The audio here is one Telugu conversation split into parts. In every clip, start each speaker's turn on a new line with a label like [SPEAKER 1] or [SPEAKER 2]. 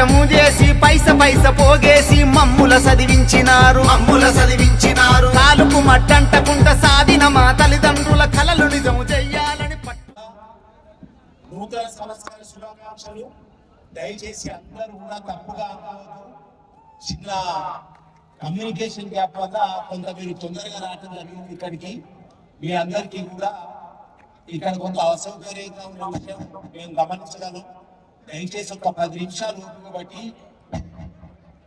[SPEAKER 1] కష్టము చేసి పైస పైస పోగేసి మమ్ముల చదివించినారు
[SPEAKER 2] మమ్ముల చదివించినారు
[SPEAKER 1] కాలుకు మట్టంటకుంట సాధిన మా తల్లిదండ్రుల కలలు నిజము చెయ్యాలని పట్టు
[SPEAKER 3] నూతన సంవత్సర శుభాకాంక్షలు. దయచేసి అందరూ కూడా తప్పుగా చిన్న కమ్యూనికేషన్ గ్యాప్ వల్ల కొంత మీరు తొందరగా రావడం జరిగింది ఇక్కడికి. మీ అందరికీ కూడా ఇక్కడ కొంత అసౌకర్యంగా ఉన్న విషయం మేము గమనించగలం. దయచేసి ఒక పది నిమిషాలు ఓపిక బట్టి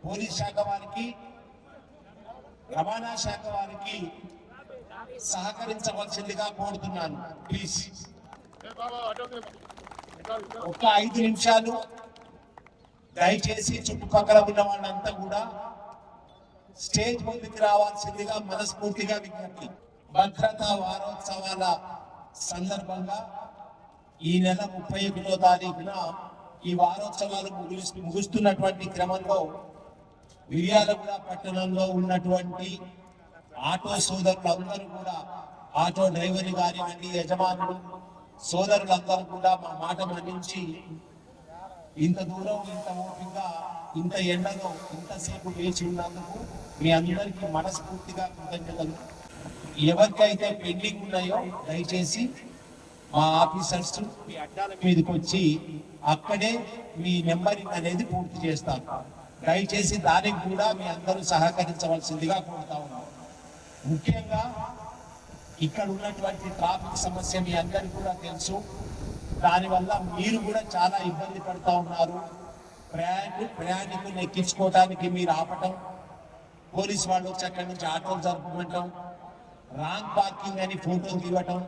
[SPEAKER 3] పోలీస్ శాఖ వారికి రవాణా శాఖ వారికి సహకరించవలసిందిగా కోరుతున్నాను. ప్లీజ్ ఒక ఐదు నిమిషాలు దయచేసి చుట్టుపక్కల ఉన్న వాళ్ళంతా కూడా స్టేజ్ ముందుకు రావాల్సిందిగా మనస్ఫూర్తిగా విజ్ఞప్తి. భద్రతా వారోత్సవాల సందర్భంగా ఈ నెల ముప్పై ఒకటో తారీఖున ఈ వారోత్సవాలు ముగిస్తు ముగుస్తున్నటువంటి క్రమంలో మిర్యాలగూడ పట్టణంలో ఉన్నటువంటి ఆటో సోదరులందరూ కూడా ఆటో డ్రైవర్లు కానివ్వండి యజమానులు సోదరులందరూ కూడా మా మాట మన్నించి ఇంత దూరం ఇంత ఓపికగా ఇంత ఎండలో ఇంతసేపు వేచి ఉన్నందుకు మీ అందరికీ మనస్ఫూర్తిగా కృతజ్ఞతలు. ఎవరికైతే పెండింగ్ ఉన్నాయో దయచేసి మా ఆఫీసర్స్ మీ అడ్డాల మీదకి వచ్చి అక్కడే మీ నెంబరింగ్ అనేది పూర్తి చేస్తాను దయచేసి దానికి కూడా మీ అందరూ సహకరించవలసిందిగా కోరుతా ఉన్నాం. ముఖ్యంగా ఇక్కడ ఉన్నటువంటి ట్రాఫిక్ సమస్య మీ అందరికీ కూడా తెలుసు. దానివల్ల మీరు కూడా చాలా ఇబ్బంది పడుతూ ఉన్నారు. ప్రయాణి ప్రయాణికులను ఎక్కించుకోవడానికి మీరు ఆపటం పోలీస్ వాళ్ళు వచ్చి అక్కడి నుంచి ఆటోలు జరుపుకోవటం రాంగ్ పార్కింగ్ అని ఫోటోలు తీయటం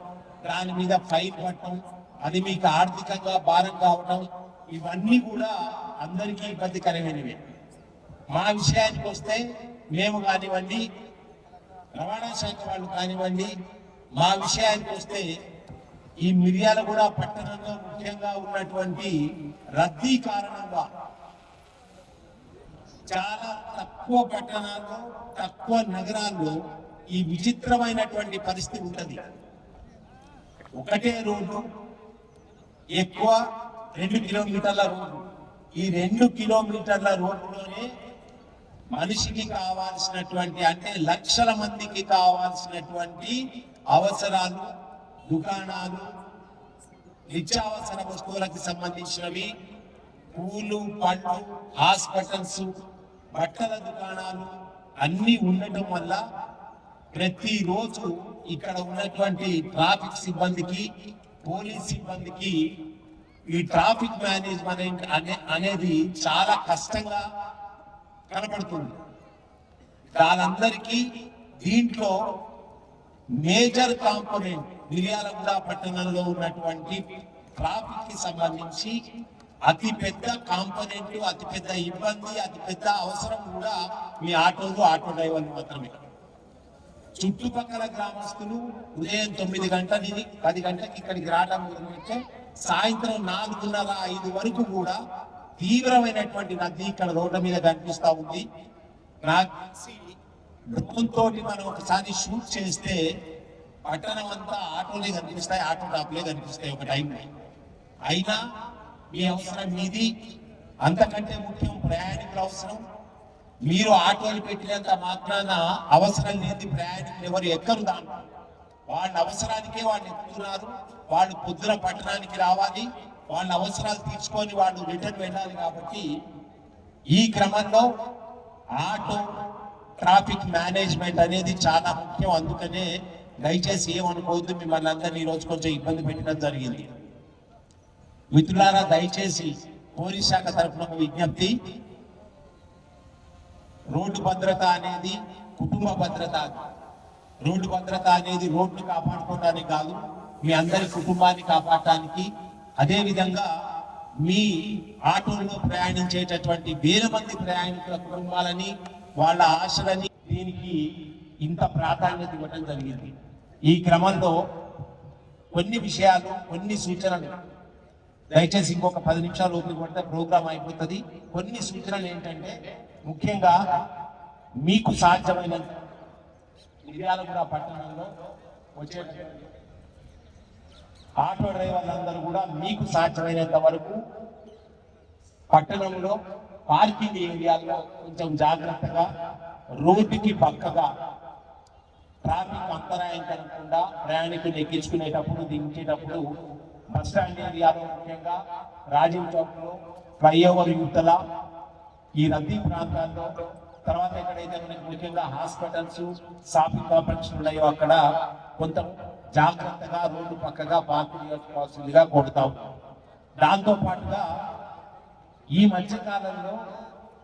[SPEAKER 3] దాని మీద ఫైన్ పట్టడం అది మీకు ఆర్థికంగా భారం కావటం ఇవన్నీ కూడా అందరికీ ఇబ్బందికరమైనవి. మా విషయానికి వస్తే మేము కానివ్వండి రవాణా శాఖ వాళ్ళు కానివ్వండి మా విషయానికి వస్తే ఈ మిర్యాల కూడా పట్టణంలో ముఖ్యంగా ఉన్నటువంటి రద్దీ కారణంగా చాలా తక్కువ పట్టణాల్లో తక్కువ నగరాల్లో ఈ విచిత్రమైనటువంటి పరిస్థితి ఉంటుంది. ఒకటే రోడ్డు ఎక్కువ రెండు కిలోమీటర్ల రోడ్డు. ఈ రెండు కిలోమీటర్ల రోడ్డులోనే మనిషికి కావాల్సినటువంటి అంటే లక్షల మందికి కావాల్సినటువంటి అవసరాలు దుకాణాలు నిత్యావసర వస్తువులకు సంబంధించినవి పూలు పళ్ళు హాస్పిటల్స్ బట్టల దుకాణాలు అన్నీ ఉండటం వల్ల ప్రతిరోజు ఇక్కడ ఉన్నటువంటి ట్రాఫిక్ సిబ్బందికి పోలీస్ సిబ్బందికి ఈ ట్రాఫిక్ మేనేజ్మెంట్ అనే అనేది చాలా కష్టంగా కనపడుతుంది. వాళ్ళందరికీ దీంట్లో మేజర్ కాంపోనెంట్ మిర్యాలగూడ పట్టణంలో ఉన్నటువంటి ట్రాఫిక్కి సంబంధించి అతి పెద్ద కాంపోనెంట్ అతి పెద్ద ఇబ్బంది అతి పెద్ద అవసరం కూడా మీ ఆటోలు ఆటో డ్రైవర్లు మాత్రమే. చుట్టుపక్కల గ్రామస్తులు ఉదయం తొమ్మిది గంటల పది గంటలకి ఇక్కడికి రావడం మొదలుపెట్టే సాయంత్రం నాలుగున్నర ఐదు వరకు కూడా తీవ్రమైనటువంటి నది ఇక్కడ రోడ్ల మీద కనిపిస్తూ ఉంది. నాకు తెలిసి డ్రోన్ తోటి మనం ఒకసారి షూట్ చేస్తే పట్టణం అంతా ఆటోలే కనిపిస్తాయి ఆటో టాప్లే కనిపిస్తాయి ఒక టైంలో. అయినా మీ అవసరం మీది అంతకంటే ముఖ్యం ప్రయాణికుల అవసరం. మీరు ఆటోలు పెట్టినంత మాత్రాన అవసరం లేని ప్రయాణికులు ఎవరు ఎక్కరు దాంట్లో. వాళ్ళ అవసరానికే వాళ్ళు ఎక్కుతున్నారు వాళ్ళు పొద్దున పట్టణానికి రావాలి వాళ్ళ అవసరాలు తీర్చుకొని వాళ్ళు రిటర్న్ వెళ్ళాలి కాబట్టి ఈ క్రమంలో ఆటో ట్రాఫిక్ మేనేజ్మెంట్ అనేది చాలా ముఖ్యం. అందుకనే దయచేసి ఏమనుకోవద్దు మిమ్మల్ని అందరినీ ఈరోజు రోజు కొంచెం ఇబ్బంది పెట్టడం జరిగింది. మిత్రులారా దయచేసి పోలీస్ శాఖ తరఫున విజ్ఞప్తి. రోడ్డు భద్రత అనేది కుటుంబ భద్రత రోడ్డు భద్రత అనేది రోడ్డు కాపాడుకోవడానికి కాదు మీ అందరి కుటుంబాన్ని కాపాడటానికి. అదేవిధంగా మీ ఆటోల్లో ప్రయాణించేటటువంటి వేల మంది ప్రయాణికుల కుటుంబాలని వాళ్ళ ఆశలని దీనికి ఇంత ప్రాధాన్యత ఇవ్వడం జరిగింది. ఈ క్రమంలో కొన్ని విషయాలు కొన్ని సూచనలు. దయచేసి ఇంకొక పది నిమిషాలు ఓపిక పడితే ప్రోగ్రామ్ అయిపోతుంది. కొన్ని సూచనలు ఏంటంటే ముఖ్యంగా మీకు సాధ్యమైన మిర్యాలగూడ పట్టణంలో వచ్చే ఆటో డ్రైవర్లందరూ కూడా మీకు సాధ్యమైనంత వరకు పట్టణంలో పార్కింగ్ ఏరియాల్లో కొంచెం జాగ్రత్తగా రోడ్డుకి పక్కగా ట్రాఫిక్ అంతరాయం కలగకుండా ప్రయాణికులు ఎక్కించుకునేటప్పుడు దించేటప్పుడు బస్ స్టాండ్ ఏరియాలో ముఖ్యంగా రాజీవ్ చౌక్లో ఫ్లైఓవర్ యువతల ఈ రద్దీ ప్రాంతాల్లో తర్వాత ఎక్కడైతే మనకి ముఖ్యంగా హాస్పిటల్స్ షాపింగ్ కాంప్లెక్స్ ఉన్నాయో అక్కడ కొంత జాగ్రత్తగా రోడ్డు పక్కగా పార్కింగ్ చేసుకోవాల్సిందిగా కొడతాం దాంతో పాటుగా ఈ మధ్యకాలంలో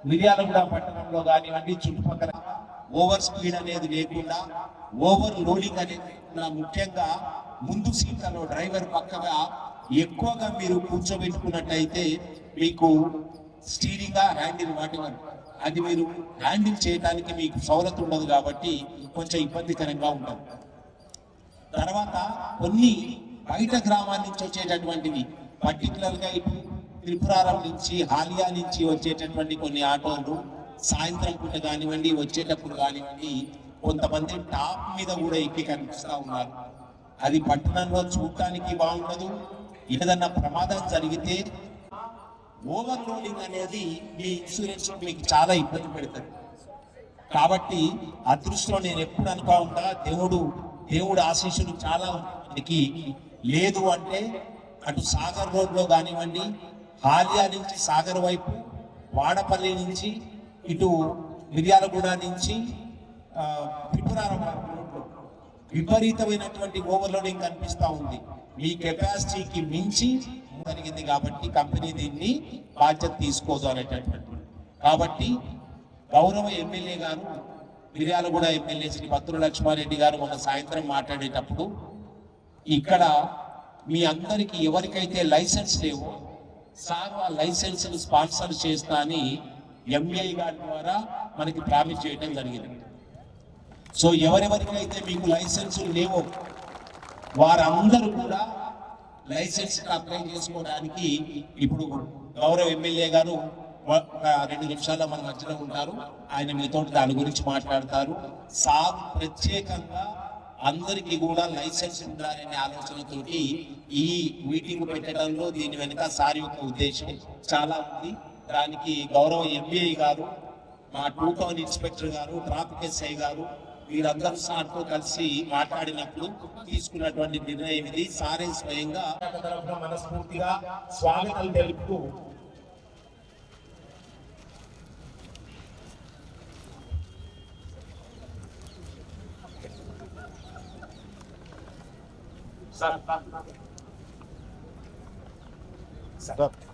[SPEAKER 3] మిర్యాలగూడ పట్టణంలో కానివ్వండి చుట్టుపక్కల ఓవర్ స్పీడ్ అనేది లేకుండా ఓవర్ లోడింగ్ అనేది ముఖ్యంగా ముందు సీట్లలో డ్రైవర్ పక్కగా ఎక్కువగా మీరు కూర్చోబెట్టుకున్నట్టయితే మీకు స్టీరింగ్ హ్యాండిల్ వాటివర్ అది మీరు హ్యాండిల్ చేయడానికి మీకు సౌలత ఉండదు కాబట్టి కొంచెం ఇబ్బందికరంగా ఉంటుంది తర్వాత కొన్ని బయట గ్రామాల నుంచి వచ్చేటటువంటివి పర్టికులర్గా ఇటు త్రిపురారం నుంచి హాలియా నుంచి వచ్చేటటువంటి కొన్ని ఆటోలు సాయంత్రం పూట కానివ్వండి వచ్చేటప్పుడు కానివ్వండి కొంతమంది టాప్ మీద కూడా ఎక్కి కనిపిస్తా ఉన్నారు. అది పట్టణంలో చూడటానికి బాగుండదు. ఏదన్నా ప్రమాదం జరిగితే ఓవర్ లోడింగ్ అనేది మీ ఇన్సూరెన్స్ మీకు చాలా ఇబ్బంది పెడుతుంది. కాబట్టి అదృష్టం నేను ఎప్పుడు అనుకో ఉంటా దేవుడు దేవుడు ఆశీస్సులు చాలా మనకి. లేదు అంటే అటు సాగర్ రోడ్లో కానివ్వండి హాలియా నుంచి సాగర్ వైపు వాడపల్లి నుంచి ఇటు మిర్యాలగూడ నుంచి పిపురారం రోడ్లో. విపరీతమైనటువంటి ఓవర్లోడింగ్ కనిపిస్తూ ఉంది. మీ కెపాసిటీకి మించి జరిగింది కాబట్టి కంపెనీ దీన్ని బాధ్యత తీసుకోదు అనేటటువంటి కాబట్టి గౌరవ ఎమ్మెల్యే గారు మిర్యాలగూడ ఎమ్మెల్యే శ్రీ భద్రు లక్ష్మారెడ్డి గారు మొన్న సాయంత్రం మాట్లాడేటప్పుడు ఇక్కడ మీ అందరికీ ఎవరికైతే లైసెన్స్ లేవో సార్ ఆ లైసెన్స్ స్పాన్సర్ చేస్తా అని ఎంఏ గారి ద్వారా మనకి ప్రామిస్ చేయడం జరిగింది. సో ఎవరెవరికైతే మీకు లైసెన్స్ లేవో వారందరూ కూడా లైసెన్స్ అప్లై చేసుకోవడానికి ఇప్పుడు గౌరవ ఎమ్మెల్యే గారు ఒక రెండు నిమిషాల్లో మన మధ్యలో ఉంటారు. ఆయన మీతో దాని గురించి మాట్లాడతారు. సార్ ప్రత్యేకంగా అందరికీ కూడా లైసెన్స్ ఉండాలనే ఆలోచనతోటి ఈ మీటింగ్ పెట్టడంలో దీని వెనుక సార్ యొక్క ఉద్దేశం చాలా ఉంది. దానికి గౌరవ ఎంబీఐ గారు మా టూ టౌన్ ఇన్స్పెక్టర్ గారు ట్రాఫిక్ ఎస్ఐ గారు వీరందరూ సార్తో కలిసి మాట్లాడినప్పుడు తీసుకున్నటువంటి నిర్ణయం ఇది. సారే స్వయంగా మనస్ఫూర్తిగా స్వాగతం తెలుపుతూ సార్.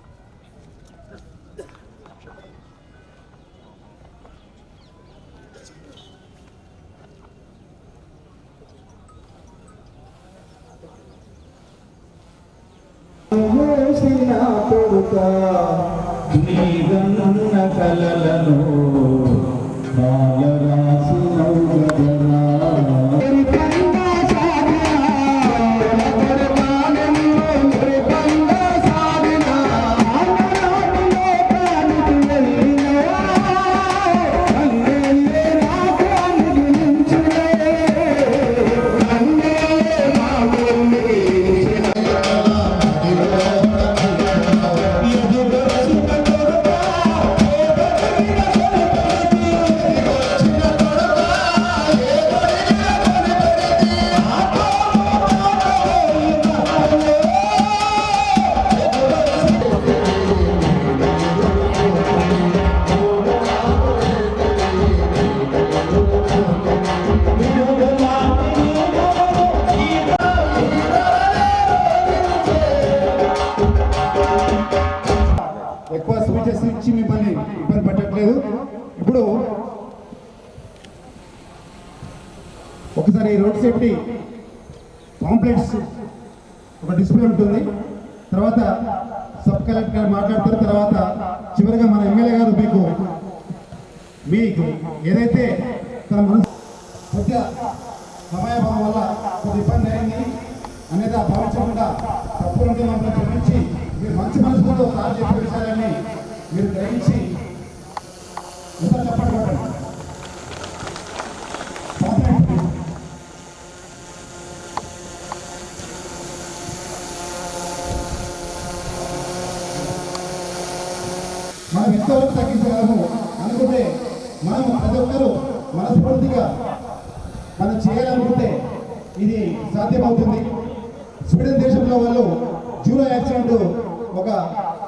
[SPEAKER 4] కొడుక నీరన్న కలలను బాలరాసి మీరు గ్రహించి ఎంత చెప్పండి కొట్టండి. పాపం. మనం ఎంతవరకు తగ్గించగలము అనుకుంటే మనం ప్రతి ఒక్కరూ మనస్ఫూర్తిగా మనం చేయాలనుకుంటే ఇది సాధ్యమవుతుంది స్వీడన్ దేశంలో వాళ్ళు జీరో యాక్సిడెంట్ ఒక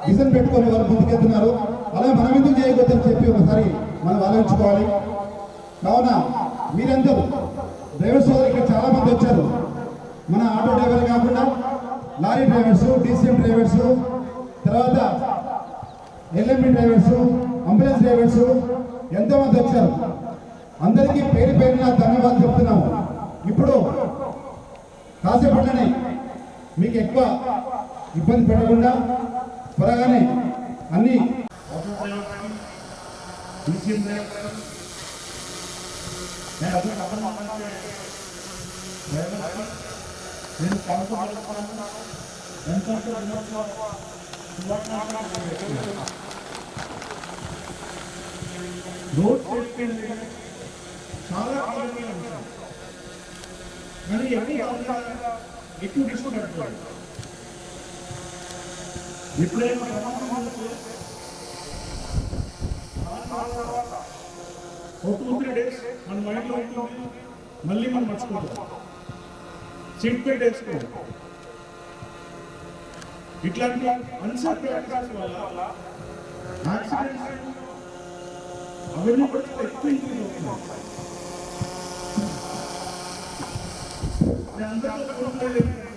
[SPEAKER 4] విజన్ పెట్టుకొని వాళ్ళు ముందుకెళ్తున్నారు అలా మనం ఎందుకు చేయకూడదని చెప్పి ఒకసారి మనం ఆలోచించుకోవాలి కావున మీరందరూ డ్రైవర్ సోదరు ఇక్కడ చాలా మంది వచ్చారు మన ఆటో డ్రైవర్ కాకుండా లారీ డ్రైవర్స్ డీసీఎం డ్రైవర్స్ తర్వాత ఎల్ఎండి డ్రైవర్స్ అంబులెన్స్ డ్రైవర్స్ ఎంతో మంది వచ్చారు అందరికీ పేరు పేరున ధన్యవాదాలు చెప్తున్నాము ఇప్పుడు కాసేపట్లనే మీకు ఎక్కువ ఇబ్బంది పెట్టకుండా త్వరగానే అన్ని
[SPEAKER 5] రోడ్ సేఫ్టీ చాలా కీలకమైన అంశం కానీ ఎక్కువ ఎక్కువ డిస్కౌంట్ పెట్టుకోవాలి. ఎప్పుడైనా ప్రమాదం వస్తే ఒక టూ త్రీ డేస్ మన మైండ్లో ఉంటుంది మళ్ళీ మనం మర్చిపోతాం సీట్ బెల్ట్ వేసుకోవాలి ఇట్లాంటి అన్సేఫ్ ప్రాక్టీసెస్ వల్ల యాక్సిడెంట్స్ అవన్నీ కూడా చాలా ఎక్కువ ఇంక్రీజ్ అవుతున్నాయి నేను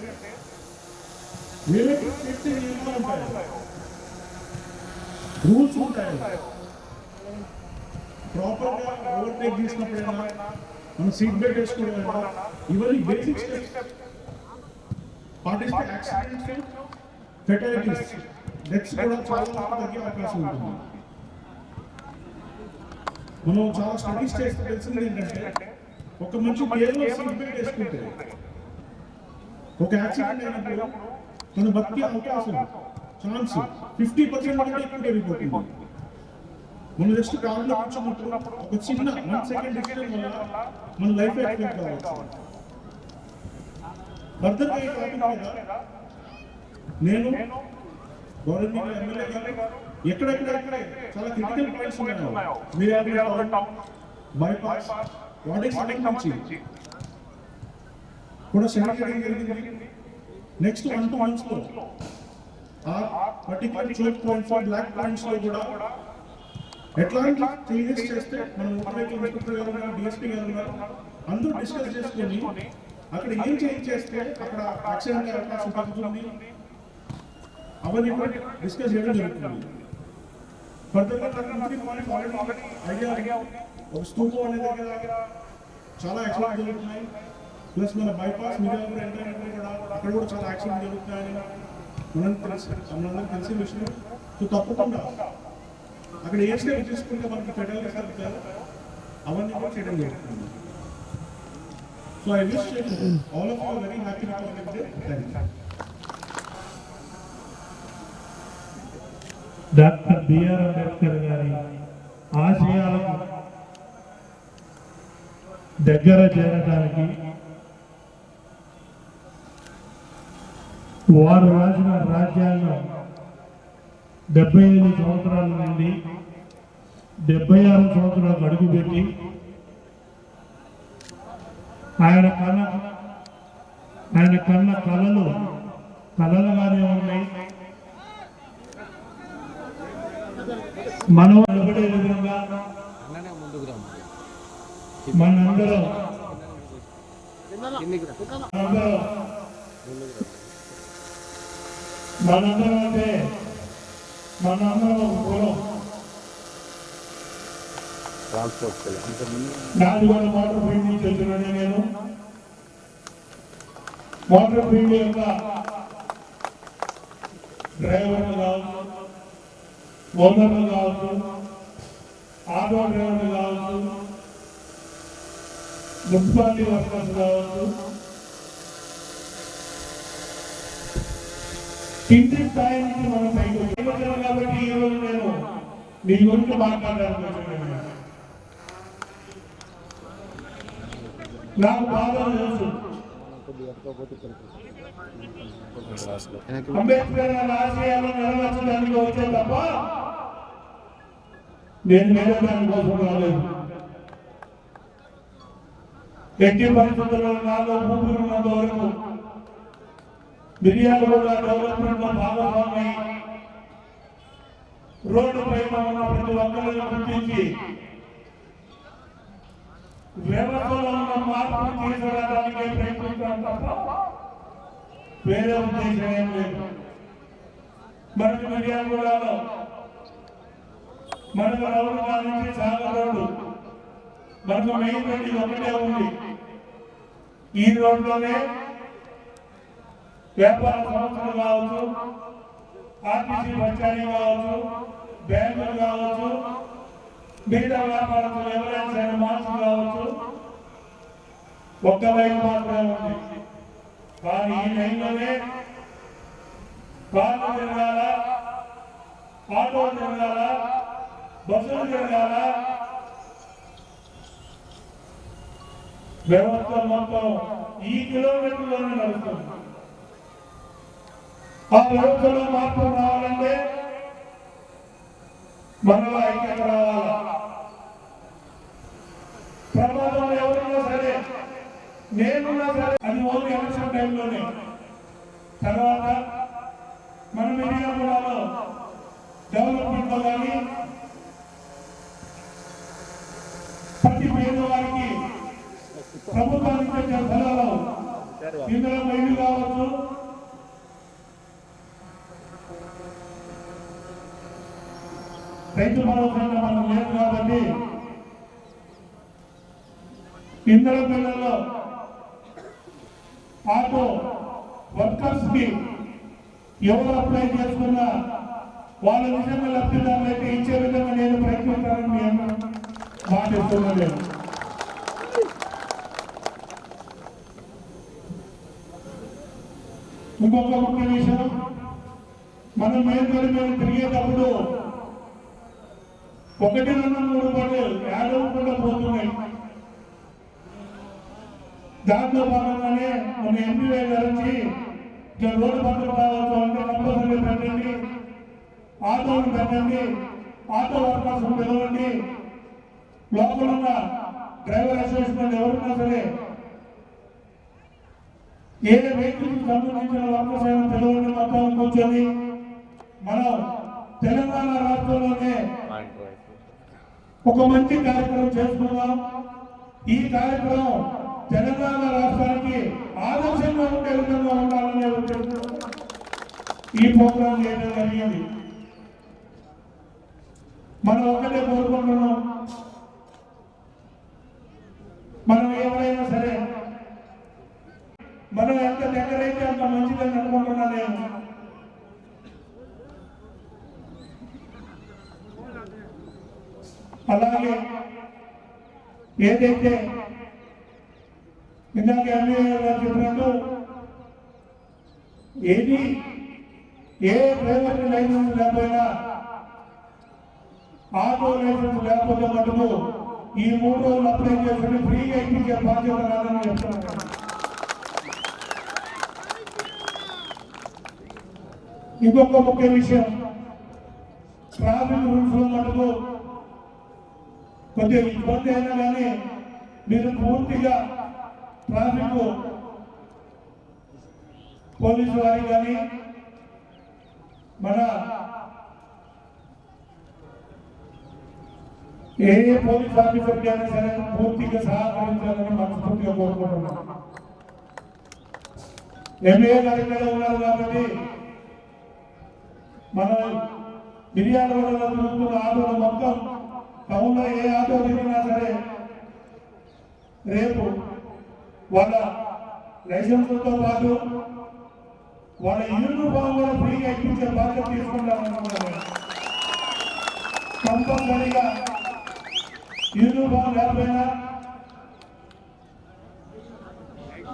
[SPEAKER 5] అందరితో కోరుకునేది వీళ్ళకి సేఫ్టీ నియమాలు ఉంటాయి. రూల్స్ ఉంటాయి. ప్రాపర్గా ఓవర్టేక్ చేసినప్పుడైనా మనం సీట్ బెల్ట్ వేసుకోవడం ఇవన్నీ బేసిక్ స్టెప్స్ పాటిస్తే యాక్సిడెంట్స్ ఫెటాలిటీస్ డెత్స్ కూడా చాలా తగ్గే అవకాశం ఉంటుంది. మనం చాలా స్టడీస్ చేస్తే తెలిసింది ఏంటంటే ఒక మంచి కేర్లో సీట్ బెల్ట్ వేసుకుంటే ఒక యాక్సిడెంట్ అయినప్పుడు తన భక్తి అవకాశం ఛాన్స్ ఫిఫ్టీ పర్సెంట్ కంటే ఎక్కువ వెళ్ళిపోతుంది మనం జస్ట్ కాలంలో కూర్చున్నప్పుడు ఒక చిన్న వన్ సెకండ్ డిస్టెన్స్ వల్ల మన లైఫ్ ఎక్స్పెక్ట్ కావచ్చు. ఫర్దర్గా ఈ టాపిక్ మీద నేను గవర్నమెంట్ ఎమ్మెల్యే గారు ఎక్కడెక్కడ చాలా క్రిటికల్ పాయింట్స్ ఉన్నాయో. మీరే టౌన్ బైపాస్ వాటికి సంబంధించి. కూడా సెలెక్ట్ చేయడం జరిగింది నెక్స్ట్ వన్ టూ మంత్స్లో ఆ పర్టికులర్ చోక్ పాయింట్స్ బ్లాక్ పాయింట్స్లో కూడా ఎట్లాంటి చేంజెస్ చేస్తే మన మోటార్ ఇన్స్పెక్టర్ గారు ఉన్నారు డిఎస్పీ గారు ఉన్నారు. అందరూ డిస్కస్ చేసుకొని అక్కడ ఏం చేంజ్ చేస్తే అక్కడ యాక్సిడెంట్ అవకాశం తగ్గుతుంది అవన్నీ కూడా డిస్కస్ చేయడం జరుగుతుంది. ఫర్దర్గా నాకు ఆల్రెడీ ఐడియా ఒక స్తూపం అనే దగ్గర చాలా యాక్సిడెంట్ జరుగుతున్నాయి. ప్లస్ మన బైపాస్ మీద కూడా ఎంటర్ అయినప్పుడు కూడా అక్కడ కూడా చాలా యాక్సిడెంట్ జరుగుతున్నాయని మనం తెలిసి మనందరం తెలిసిన విషయం సో తప్పకుండా అక్కడ ఏ స్టెప్ తీసుకుంటే మనకి ఫెడరల్ జరుగుతాయో అవన్నీ కూడా చేయడం జరుగుతుంది so I wish all of you very happy Republic Day thank you
[SPEAKER 6] doctor B R Ambedkar గారి ఆశయాలకు దగ్గర చేరడానికి వారు రాసిన రాజ్యాంగం డెబ్బై ఐదు సంవత్సరాల నుండి డెబ్బై ఆరు సంవత్సరాలకు అడుగుపెట్టి ఆయన కన్న ఆయన కన్న కళలు కళలుగానే ఉన్నాయి. మనం నిలబడే విధంగా మనందరం మనందరం మనందరం అంటే మనందరం ఒక కులం. నాది కూడా మోటార్ ఫీల్డ్ నుంచి వచ్చినాను నేను. మోటార్ ఫీల్డ్ యొక్క డ్రైవర్లు కావచ్చు ఓనర్లు కావచ్చు ఆటో డ్రైవర్లు కావచ్చు మున్సిపాలిటీ వర్కర్స్ కావచ్చు కింది స్థాయి నుంచి మనం పైకి వచ్చాము కాబట్టి ఈ రోజు నేను మీ గురించి మాట్లాడాలనుకుంటున్నాను. నాకు బాధలు తెలుసు. అంబేద్కర్ రాజకీయాలు నెరవేర్చడానికి వచ్చే తప్ప నేను వేరే దాని కోసం రాలేదు. ఎట్టి పరిస్థితుల్లో నాలో ఊపిరి ఉన్నంత వరకు మిర్యాల డెవలప్మెంట్లో భాగస్వామి రోడ్డు పైన ఉన్న ప్రతి ఒక్కరిని గుర్తించి వ్యవస్థలో ఉన్న మార్పులు తీసుకురావడానికి ప్రయత్నించాం తప్ప వేరే ఉద్దేశం ఏం లేదు మనకి మిర్యాలగూడలో మనకు రౌడు నుంచి చాలా రోడ్డు మనకు మెయిన్ రోడ్డు ఒకటే ఉంది ఈ రోడ్లోనే వ్యాపార సంస్థలు కావచ్చు ఆర్టీసీ బస్టాండ్ కావచ్చు బ్యాంకులు కావచ్చు మిగతా వ్యాపారస్తులు ఎవరైనా సరే మాల్స్ కావచ్చు ఒక్క లైన్ మాత్రమే ఉంది. కానీ ఈ లైన్లోనే కార్లు తిరగాల ఆటో తిరగాల బస్సులు తిరగాల వ్యవస్థ మొత్తం ఈ కిలోమీటర్లోనే నడుస్తుంది. ఆ వ్యవస్థలో మార్పు రావాలంటే మనలో ఐక్యత రావాలా? ప్రమాదం ఎవరున్నా సరే నేనున్నా సరే అది ఓన్లీ ఎలక్షన్ టైంలోనే. తర్వాత మన మిర్యాలగూడలో డెవలప్మెంట్లో కానీ ప్రతి పేదవారికి ప్రభుత్వానికి ఫలాలు ఇందులో ఇల్లు కావచ్చు. రైతు భరోసాగా మనం లేదు కాబట్టి ఇందులో పిల్లల్లో ఆటో వర్కర్స్కి ఎవరు అప్లై చేసుకున్నా వాళ్ళ విషయంలో లబ్ధిదారులు అయితే ఇచ్చే విధంగా నేను ప్రయత్నిస్తానని మీ అందరూ మాటిస్తున్నాను. ఇంకొక ముఖ్య విషయం మనం మేలుకొని మేము తిరిగేటప్పుడు ఒకటి రెండు మూడు పనులు ఏడవకుండా పోతున్నాయి. దాంట్లో భాగంగానే మన ఎంపీవై గారు వచ్చి ఇక రోడ్డు పక్కన కావచ్చు అంటే కంపల్సరీ పెట్టండి. ఆటోలు పెట్టండి. ఆటో వర్కర్స్ పిలవండి. లోపల ఉన్న డ్రైవర్ అసోసియేషన్ ఎవరున్నా సరే ఏ వెహికల్ సంబంధించిన వర్కర్స్ అయినా పిలవండి మొత్తం కూర్చొని. మనం తెలంగాణ రాష్ట్రంలోనే ఒక మంచి కార్యక్రమం చేసుకుందాం. ఈ కార్యక్రమం తెలంగాణ రాష్ట్రానికి ఆదర్శంగా ఉండే విధంగా ఉండాలనే ఉద్దేశం ఈ ప్రోగ్రాం చేయడం జరిగింది. మనం ఒకటే కోరుకుంటున్నాం. మనం ఎవరైనా సరే మనం ఎంత దగ్గరైతే అంత మంచిదని అనుకుంటున్నా నేను అలాగే ఏదైతే ఇందాక ఎమ్మెల్యే గారు చెప్పినట్టు ఏది ఏ డ్రైవర్ లైసెన్స్ లేకపోయినా ఆటో లైసెన్స్ లేకపోతే మటుకు ఈ మూడు రోజులు అప్లై చేసుకుని ఫ్రీగా ఇప్పించే బాధ్యత కాదని చెప్తున్నాను. ఇంకొక ముఖ్య విషయం ట్రాఫిక్ రూల్స్లో మటుకు కొద్దిగా ఇబ్బంది అయినా కానీ మీరు పూర్తిగా ట్రాఫిక్ పోలీసు వారికి కానీ మన ఏ ఏ పోలీస్ ఆఫీసర్కి అయినా సరే పూర్తిగా సహకరించాలని మనస్ఫూర్తిగా కోరుకుంటున్నాం. ఎంఏ గారి మీద ఉన్నారు కాబట్టి మన మిర్యాలగూడలో తిరుగుతున్న ఆటోలు మొత్తం టౌన్లో ఏ ఆటో తిరిగినా సరే రేపు వాళ్ళ లైసెన్స్తో పాటు వాళ్ళ యూనిఫామ్ కూడా ఫ్రీగా ఇప్పించే బాధ్యత తీసుకుంటామనుకున్నాను కంపల్సరీగా యూనిఫామ్ లేకపోయినా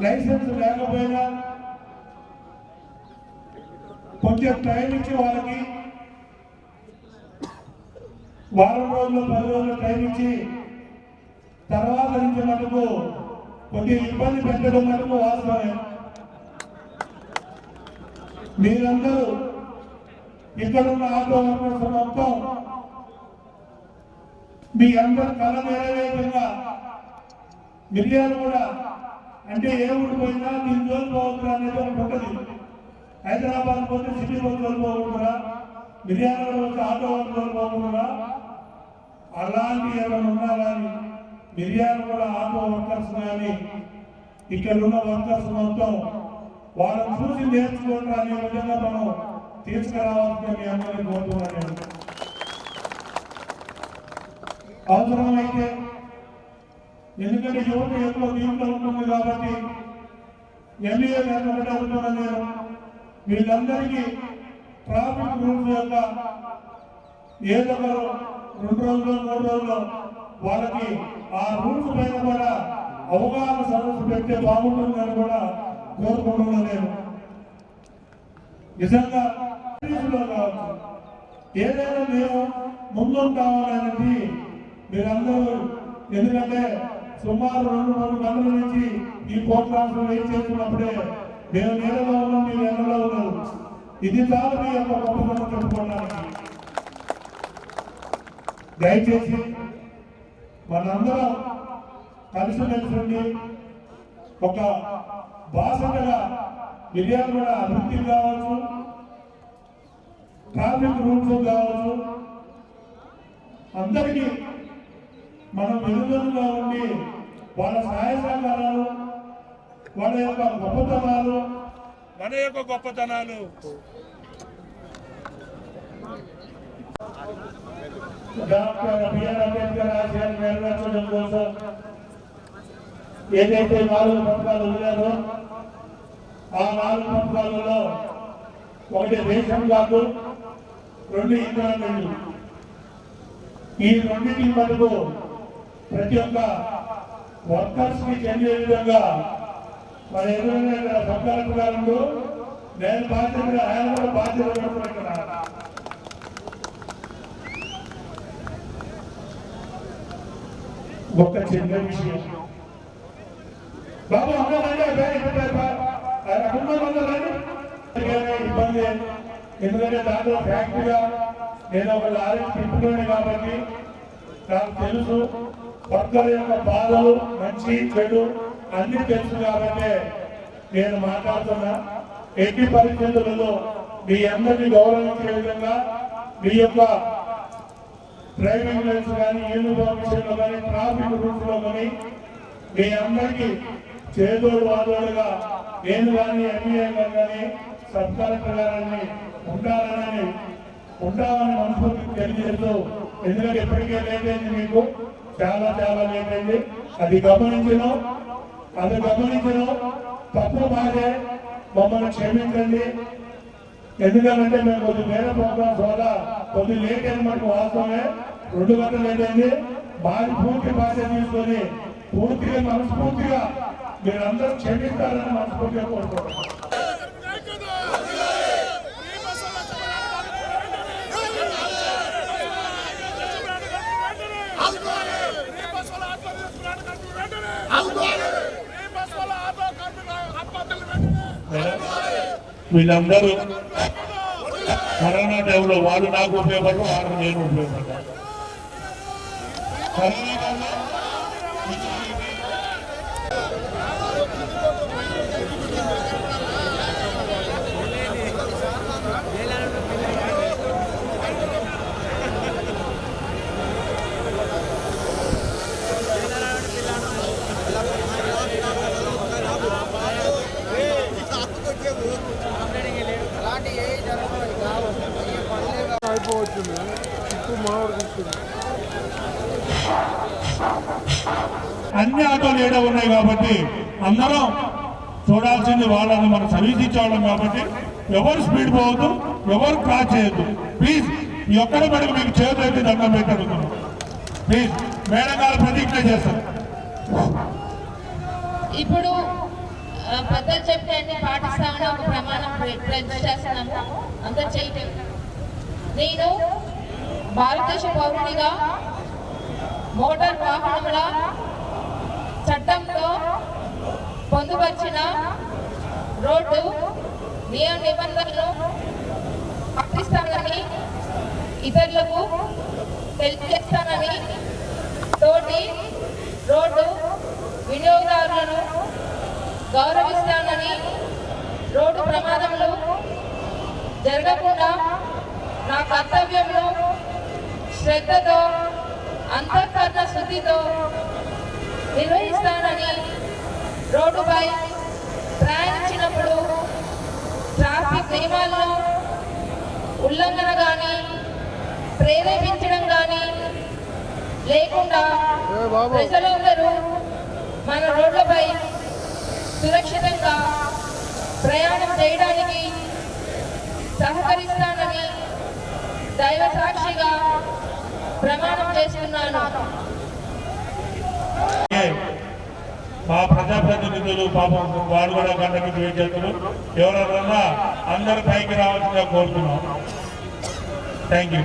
[SPEAKER 6] లైసెన్స్ లేకపోయినా కొంచెం టైం ఇచ్చి వాళ్ళకి వారం రోజులు పది రోజులు టైం ఇచ్చి తర్వాత నుంచి మటుకు కొద్దిగా ఇబ్బంది పెట్టడం మటుకు వాస్తవమే. మీరందరూ ఇక్కడ ఉన్న ఆటో వర్కర్స్ మొత్తం మీ అందరు కళ నెరవేరే విధంగా మిరియాలు కూడా అంటే ఏ ఊరు పోయినా దీని జోలు పోవద్దురా అనేది ఒకటి ఉంటుంది హైదరాబాద్ పోతే సిటీ పోతే జోలు పోకూడదురా మిరియాల ఆటో వాళ్ళు జోలు పోకూడదురా అలాంటి ఎవరైనా ఉన్నా కానీ మిర్యాలు కూడా ఆటో వర్కర్స్ కానీ ఇక్కడ ఉన్న వర్కర్స్ మొత్తం వాళ్ళని చూసి నేర్చుకోండి అనే విధంగా మనం తీసుకురావాల్సిన మీ అందరినీ కోరుతున్నాను. అవసరమైతే ఎందుకంటే యువత ఎక్కువ దీంట్లో ఉంటుంది కాబట్టి ఎమ్మెల్యే గారిని ఒకటి నేను. వీళ్ళందరికీ ట్రాఫిక్ రూల్స్ యొక్క ఏదొకరు రెండు రోజులు మూడు రోజులు వాళ్ళకి ఆ రూల్స్ పైన కూడా అవగాహన సదస్సు పెడితే బాగుంటుందని కూడా కోరుకుంటున్నా నేను. నిజంగా కావచ్చు ఏదైనా మేము ముందుంటామనేది మీరందరూ ఎందుకంటే సుమారు రెండు మూడు గంటల నుంచి ఈ ప్రోగ్రామ్స్ వెయిట్ చేస్తున్నప్పుడే మేము నీడలో ఉన్నాం మీరు ఎండలో ఉన్నారు. ఇది చాలు మీ యొక్క గొప్పతనం చెప్పుకోవడానికి. దయచేసి మనందరం కలిసిమెలిసి ఉండి ఒక భాషగా మిర్యాలు కూడా అభివృద్ధి కావచ్చు ట్రాఫిక్ రూల్స్ కావచ్చు. అందరికీ మనం వెలుగులో ఉండి వాళ్ళ సహాయ సహకారాలు వాళ్ళ యొక్క గొప్పతనాలు మన యొక్క గొప్పతనాలు డాక్టర్ బిఆర్ అంబేద్కర్ ఆశయాలు నెరవేర్చడం కోసం ఏదైతే నాలుగు పథకాలు ఉన్నారో ఆ నాలుగు పథకాలలో ఒకటి రేషన్ కార్డు రెండు ఇంద్రాలు ఈ రెండింటి మటుకు ప్రతి ఒక్క వర్కర్స్కి చెందే విధంగా మన ఎదురైన ఇక్కడ సబ్ నేను బాధ్యత ఆయన కూడా బాధ్యత పడుతున్నాను ఒక చిన్న విషయం. బాబు ఇబ్బంది. ఎందుకంటే దాంట్లో ఫ్యాక్టరీగా నేను ఒక లారీ తిప్పుతున్నాను కాబట్టి నాకు తెలుసు భక్తుల యొక్క బాధలు మంచి చెడు అన్ని తెలుసు కాబట్టి నేను మాట్లాడుతున్నా. ఎట్టి పరిస్థితులలో మీ అందరినీ గౌరవించే విధంగా మీ యొక్క డ్రైవింగ్ లైన్స్ కానీ యూనిఫామ్ విషయంలో కానీ ట్రాఫిక్ రూల్స్లో కానీ మీ అందరికీ చేదోడు వాదోడుగా నేను కానీ ఎంఈఏ గారు కానీ సబ్ కలెక్టర్ గారిని ఉండాలని ఉండాలని మనస్ఫూర్తి తెలియజేస్తూ ఎందుకంటే ఇప్పటికే లేట్ అయింది మీకు చాలా చాలా లేట్ అయింది. అది గమనించను అది గమనించను. తప్పు మాదే మమ్మల్ని క్షమించండి. ఎందుకంటే మేము కొద్ది వేరే ప్రోగ్రామ్స్ వల్ల కొద్ది లేట్ అయింది మనకు వాస్తవమే రెండు గంటలు లేట్ అయింది. బాగా పూర్తి బాధ్యత తీసుకొని పూర్తిగా మనస్ఫూర్తిగా మీరందరూ క్షమిస్తారని మనస్ఫూర్తిగా కోరుకుంటున్నాం. వీళ్ళందరూ కరోనా టైంలో వాళ్ళు నాకు ఉపయోగపడ్డారు నేను ఉపయోగపడ్డాను. కరోనా
[SPEAKER 7] ఇప్పుడు తీసుకుంది
[SPEAKER 6] అన్ని ఆటోలు ఏడ ఉన్నాయి కాబట్టి అందరం చూడాల్సింది వాళ్ళని మనం సర్వీస్ ఇచ్చేవాళ్ళం కాబట్టి ఎవరు స్పీడ్ పోవద్దు ఎవరు క్రాస్ చేయొద్దు. ప్లీజ్ ఈ ఒక్కరి మటుకు మీకు చేతులు అయితే దండం పెట్టి అడుగుతున్నాం ప్లీజ్ మేడం గారు ప్రతిజ్ఞ చేస్తారు.
[SPEAKER 8] ఇప్పుడు పెద్దలు చెప్తే అన్ని పాటిస్తామని ఒక ప్రమాణం చేస్తున్నాము అందరు చేయటం నేను భారతదేశ పౌరునిగా మోటార్ వాహనముల చట్టంలో పొందుపరిచిన రోడ్డు నియమ నిబంధనలను పాటిస్తానని ఇతరులకు తెలియజేస్తానని తోటి రోడ్డు వినియోగదారులను గౌరవిస్తానని రోడ్డు ప్రమాదములు జరగకుండా నా కర్తవ్యంలో శ్రద్ధతో అంతఃకరణ శుద్ధితో నిర్వహిస్తానని రోడ్డుపై ప్రయాణించినప్పుడు ట్రాఫిక్ నియమాలను ఉల్లంఘన కానీ ప్రేరేపించడం కానీ లేకుండా ప్రజలందరూ మన రోడ్లపై సురక్షితంగా ప్రయాణం చేయడానికి సహకరిస్తానని దైవ సాక్షిగా ప్రమాణం చేస్తున్నాను
[SPEAKER 6] మా ప్రజాప్రతినిధులు పాపం వాడు కూడా గంట నుంచి ఎవరన్నా చేస్తున్నారు అందరు పైకి రావాల్సిందిగా కోరుతున్నాం. Thank you